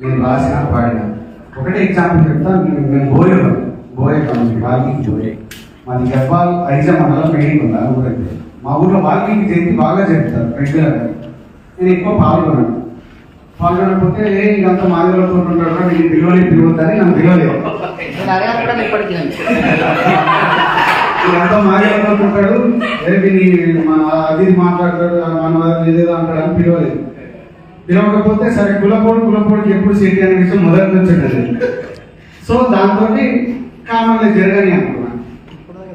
నేను రాసిన పాడిన. ఒకటే ఎగ్జాంపుల్ చెప్తా నేను మేము గోయలో గోయ కమ్యూనిటీ వాల్మీకి జోయే. మాది గర్భాల్ ఐజా మండలం మీటింగ్ ఉందా ఊరైతే మా ఊర్లో వాల్మీకి జయంతి బాగా జరుపుతారు రెగ్యులర్గా నేను ఎక్కువ పాల్గొన్నాను పాల్గొనకపోతే ఇదంతా మాదిరిలో ఉంటాడు నేను పిలవలేదు పిలవద్దని నన్ను పిలవలేదు. ఇదంతా మాదిరిలో ఉంటాడు మా అది మాట్లాడతాడు మన ఏదేదో అంటాడు అని పిలవలేదు. పిలవకపోతే సరే కులపోడు కులపోడికి ఎప్పుడు సీటీ అనే విషయం మొదటి నుంచి ఉండదు. సో దాంతో కామన్గా జరగని అనుకున్నాను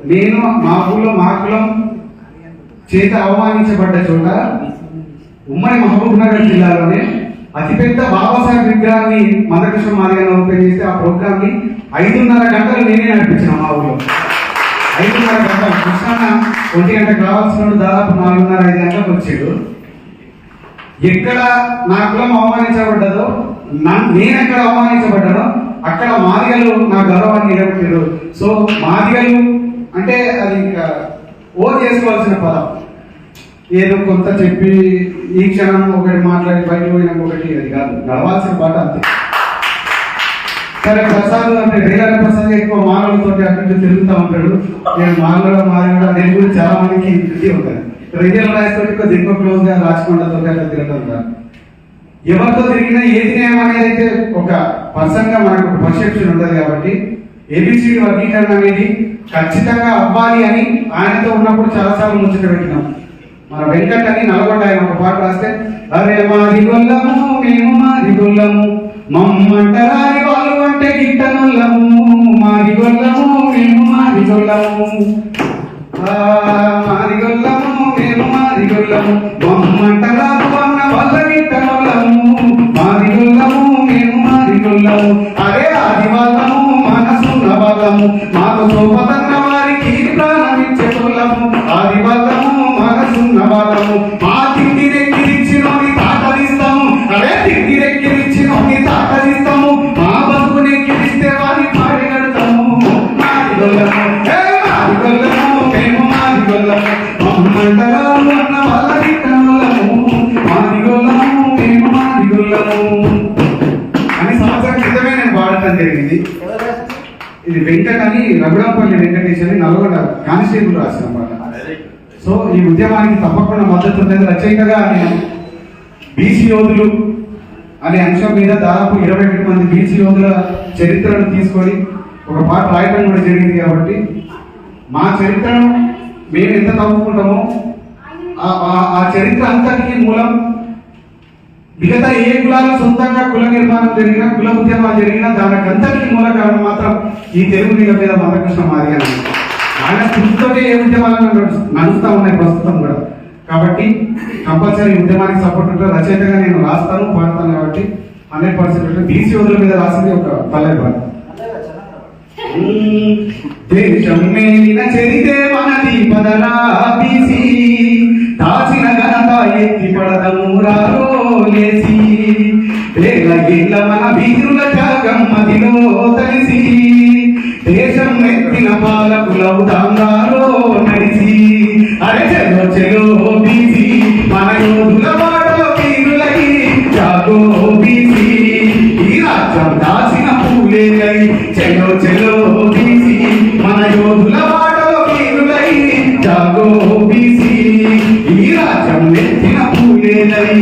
నేను మా ఊళ్ళో మా కులం చేత అవమానించబడ్డ చోట ఉమ్మడి మహబూబ్ నగర్ జిల్లాలోనే అతిపెద్ద బాబాసాహెబ్ విగ్రహాన్ని మందకృష్ణ మార్గాన్ని ఓపెన్ చేస్తే ఆ ప్రోగ్రామ్ని ఐదున్నర గంటలు నేనే నడిపించిన మా ఊళ్ళో. ఐదున్నర గంటలు. కృష్ణ ఒంటి గంట కావాల్సిన దాదాపు నాలుగున్నర ఐదు గంటలకు వచ్చాడు. ఎక్కడ నా కులం అవమానించబడ్డదో నా- నేను ఎక్కడ అవమానించబడ్డానో అక్కడ మాదిగలు నా గౌరవాన్ని నిలబెట్టారు సో మాదిగలు అంటే అది ఇంకా ఓ చేసుకోవాల్సిన పదం. ఏదో కొంత చెప్పి ఈ క్షణం ఒకటి మాట్లాడి బయట పోయినా ఒకటి అది కాదు. నడవాల్సిన పాట అంతే. సరే ప్రసాద్ అంటే రేలాల ప్రసాద్ ఎక్కువ మానవులతో అక్కడి తిరుగుతూ ఉంటాడు. నేను మానవుడు మానవుడు నేను కూడా చాలా మందికి ఉంటుంది ఉంటుంది రిజల్ రాయితో ఎక్కువ క్లోజ్గా రాచకొండతో అట్లా తిరుగుతూ ఎవరితో తిరిగినా ఏది న్యాయం అనేది అయితే ఒక పర్సన్గా మనకు పర్సెప్షన్ ఉంటుంది కాబట్టి ఏబిసిడి వర్గీకరణ అనేది ఖచ్చితంగా అవ్వాలి అని ఆయనతో ఉన్నప్పుడు చాలాసార్లు ముచ్చట పెట్టినాం. మన వెంకట్ అని నల్గొండ ఆయన ఒక పాట రాస్తే అరే మాది గొల్లము మేము మాది గొల్లము మమ్మంటరాని వాళ్ళు అంటే గిట్టనొల్లము మాది గొల్లము మేము మాది గొల్లము. అదే గొల్లము అరే ఆది మనసున్న ఇది వెంకట్ అని రఘురాంపల్లి వెంకటేష్ అని నల్గొండ కానిస్టేబుల్ రాసిన పాట సో ఈ ఉద్యమానికి తప్పకుండా మద్దతు ఉంటుంది. రచయితగా నేను బీసీ యోధులు అనే అంశం మీద దాదాపు ఇరవై ఒకటి మంది బీసీ యోధుల చరిత్రను తీసుకొని ఒక పాట రాయటం కూడా జరిగింది కాబట్టి మా చరిత్రను మేము ఎంత తవ్వుకుంటామో ఆ- ఆ- ఆ చరిత్ర అంతటికీ మూలం మిగతా ఏ కులాల సొంతంగా కుల నిర్మాణం జరిగినా కుల ఉద్యమాలు జరిగినా దానికి అంతటికీ మూల కారణం మాత్రం ఈ తెలుగు నీళ్ళ మీద మందకృష్ణ మాదిగా ఆయన స్ఫూర్తితోనే ఏ ఉద్యమాలను నడుస్తూ- ఉన్నాయి ప్రస్తుతం కూడా. కాబట్టి కంపల్సరీ ఉద్యమానికి సపోర్ట్ ఉంటుంది. రచయితగా నేను రాస్తాను పాడతాను కాబట్టి హండ్రెడ్ పర్సెంట్ బీసీ వదుల మీద రాసింది ఒక పల్లె పాట. దేశం మేలిన చరితే మనది పదరా బీసీ వేల ఏళ్ళ వీరుల త్యాగం మదిలో తలిసి దేశం ఎత్తిన పాలకులవు దాంగాలో నడిసి. అరే చెలో చెలో బీసీ మన యోధుల వాడలో వీరులై జాగో బీసి. ఈ రాజ్యం దాచిన పూలేలై చెలో చెలో బీసి మన యోధుల వాడలో వీరులై జాగో బీసి. ఈ రాజ్యం ఎత్తిన పూలేలై